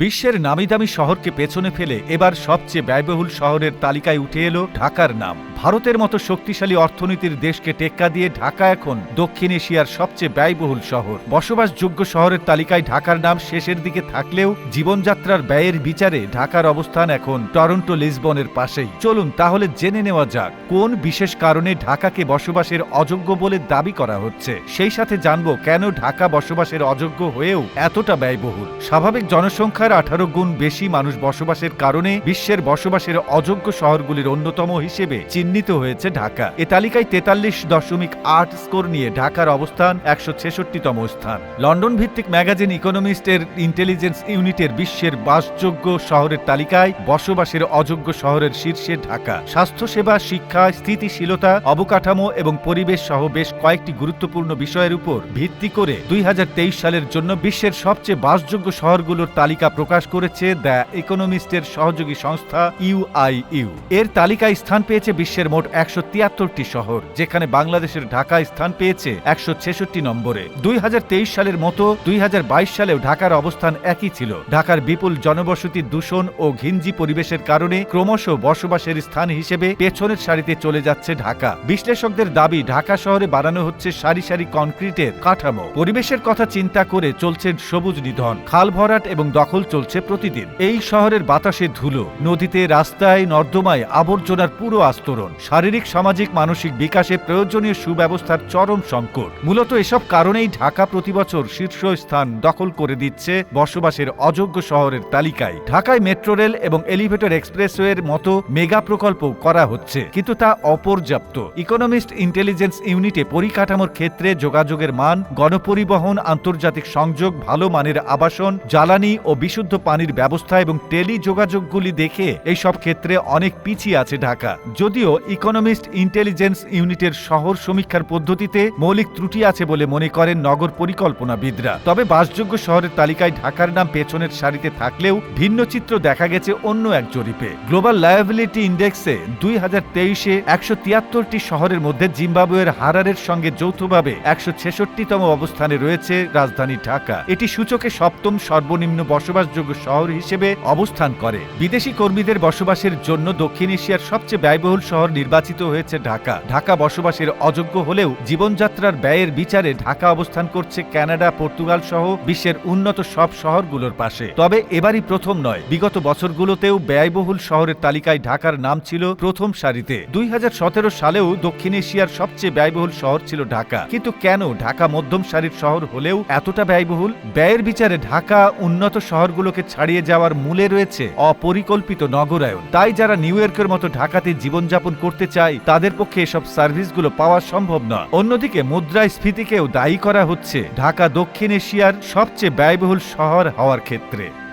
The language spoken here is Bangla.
বিশ্বের নামিদামি শহরকে পেছনে ফেলে এবার সবচেয়ে ব্যয়বহুল শহরের তালিকায় উঠে এলো ঢাকার নাম। ভারতের মতো শক্তিশালী অর্থনীতির দেশকে টেক্কা দিয়ে ঢাকা এখন দক্ষিণ এশিয়ার সবচেয়ে ব্যয়বহুল শহর। বসবাসযোগ্য শহরের তালিকায় ঢাকার নাম শেষের দিকে থাকলেও জীবনযাত্রার ব্যয়ের বিচারে ঢাকার অবস্থান এখন টরন্টো লিসবনের পাশেই। চলুন তাহলে জেনে নেওয়া যাক, কোন বিশেষ কারণে ঢাকাকে বসবাসের অযোগ্য বলে দাবি করা হচ্ছে? সেই সাথে জানব কেন ঢাকা বসবাসের অযোগ্য হয়েও এতটা ব্যয়বহুল? স্বাভাবিক জনসংখ্যার আঠারো গুণ বেশি মানুষ বসবাসের কারণে বিশ্বের বসবাসের অযোগ্য শহরগুলির অন্যতম হিসেবে চিহ্নিত হয়েছে ঢাকা। এ তালিকায় তেতাল্লিশ দশমিক আট স্কোর নিয়ে ঢাকার অবস্থান একশো ছেষট্টিতম স্থান। লন্ডন ভিত্তিক ম্যাগাজিন ইকোনমিস্টের ইন্টেলিজেন্স ইউনিটের বিশ্বের বাসযোগ্য শহরের তালিকায় বসবাসের অযোগ্য শহরের শীর্ষে ঢাকা। স্বাস্থ্যসেবা, শিক্ষা, স্থিতিশীলতা, অবকাঠামো এবং পরিবেশ সহ বেশ কয়েকটি গুরুত্বপূর্ণ বিষয়ের উপর ভিত্তি করে দুই হাজার তেইশ সালের জন্য বিশ্বের সবচেয়ে বাসযোগ্য শহরগুলোর তালিকা প্রকাশ করেছে দ্য ইকোনমিস্টের সহযোগী সংস্থা ইউআইইউ। এর তালিকায় স্থান পেয়েছে বিশ্বের মোট একশো তিয়াত্তরটি শহর, যেখানে বাংলাদেশের ঢাকা স্থান পেয়েছে একশো ছেষট্টি নম্বরে। দুই হাজার তেইশ সালের মতো দুই হাজার বাইশ সালেও ঢাকার অবস্থান একই ছিল। ঢাকার বিপুল জনবসতি দূষণ ও ঘিঞ্জি পরিবেশের কারণে ক্রমশ বসবাসের স্থান হিসেবে পেছনের সারিতে চলে যাচ্ছে ঢাকা। বিশ্লেষকদের দাবি, ঢাকা শহরে বানানো হচ্ছে সারি সারি কনক্রিটের কাঠামো। পরিবেশের কথা চিন্তা করে চলছে সবুজ নিধন, খাল ভরাট এবং দখল চলছে প্রতিদিন। এই শহরের বাতাসে ধুলো, নদীতে রাস্তায় নর্দমায় আবর্জনার পুরো আস্তরণ। শারীরিক, সামাজিক, মানসিক বিকাশে প্রয়োজনীয় সুব্যবস্থার চরম সংকট। মূলত এসব কারণেই ঢাকা প্রতিবছর শীর্ষস্থান দখল করে দিচ্ছে বসবাসের অযোগ্য শহরের তালিকায়। ঢাকায় মেট্রো রেল এবং এলিভেটর এক্সপ্রেসওয়ের মতো মেগা প্রকল্প করা হচ্ছে, কিন্তু তা অপর্যাপ্ত। ইকোনমিস্ট ইন্টেলিজেন্স ইউনিটে পরিকাঠামোর ক্ষেত্রে যোগাযোগের মান, গণপরিবহন, আন্তর্জাতিক সংযোগ, ভালো মানের আবাসন, জ্বালানি ও বিশুদ্ধ পানির ব্যবস্থা এবং টেলি যোগাযোগগুলি দেখে এইসব ক্ষেত্রে অনেক পিছিয়ে আছে ঢাকা। যদিও ইকোনমিস্ট ইন্টেলিজেন্স ইউনিটের শহর সমীক্ষার পদ্ধতিতে মৌলিক ত্রুটি আছে বলে মনে করেন নগর পরিকল্পনাবিদরা। তবে বাসযোগ্য শহরের তালিকায় ঢাকার নাম পেছনের সারিতে থাকলেও ভিন্ন চিত্র দেখা গেছে অন্য এক জরিপে। গ্লোবাল লায়াবিলিটি ইন্ডেক্সে দুই হাজার তেইশে একশো তিয়াত্তরটি শহরের মধ্যে জিম্বাবুয়ের হারারের সঙ্গে যৌথভাবে একশো ছেষট্টিতম অবস্থানে রয়েছে রাজধানী ঢাকা। এটি সূচকে সপ্তম সর্বনিম্ন বসবাসযোগ্য শহর হিসেবে অবস্থান করে। বিদেশি কর্মীদের বসবাসের জন্য দক্ষিণ এশিয়ার সবচেয়ে ব্যয়বহুল শহর নির্বাচিত হয়েছে ঢাকা। ঢাকা বসবাসের অযোগ্য হলেও জীবনযাত্রার ব্যয়ের বিচারে ঢাকা অবস্থান করছে কানাডা পর্তুগাল সহ বিশ্বের উন্নত সব শহরগুলোর পাশে। তবে এবারই প্রথম নয়, বিগত বছরগুলোতেও ব্যয়বহুল শহরের তালিকায় ঢাকার নাম ছিল প্রথম সারিতে। দুই হাজার সতেরো সালেও দক্ষিণ এশিয়ার সবচেয়ে ব্যয়বহুল শহর ছিল ঢাকা। কিন্তু কেন ঢাকা মধ্যম সারির শহর হলেও এতটা ব্যয়বহুল? ব্যয়ের বিচারে ঢাকা উন্নত শহরগুলোকে ছাড়িয়ে যাওয়ার মূলে রয়েছে অপরিকল্পিত নগরায়ন। তাই যারা নিউ ইয়র্কের মতো ঢাকাতে জীবনযাপন করতে চায় তাদের পক্ষে এসব সার্ভিসগুলো পাওয়া সম্ভব নয় অন্যদিকে মুদ্রাস্ফীতিকেও দায়ী করা হচ্ছে। ঢাকা, দক্ষিণ এশিয়ার সবচেয়ে ব্যয়বহুল শহর হওয়ার ক্ষেত্রে।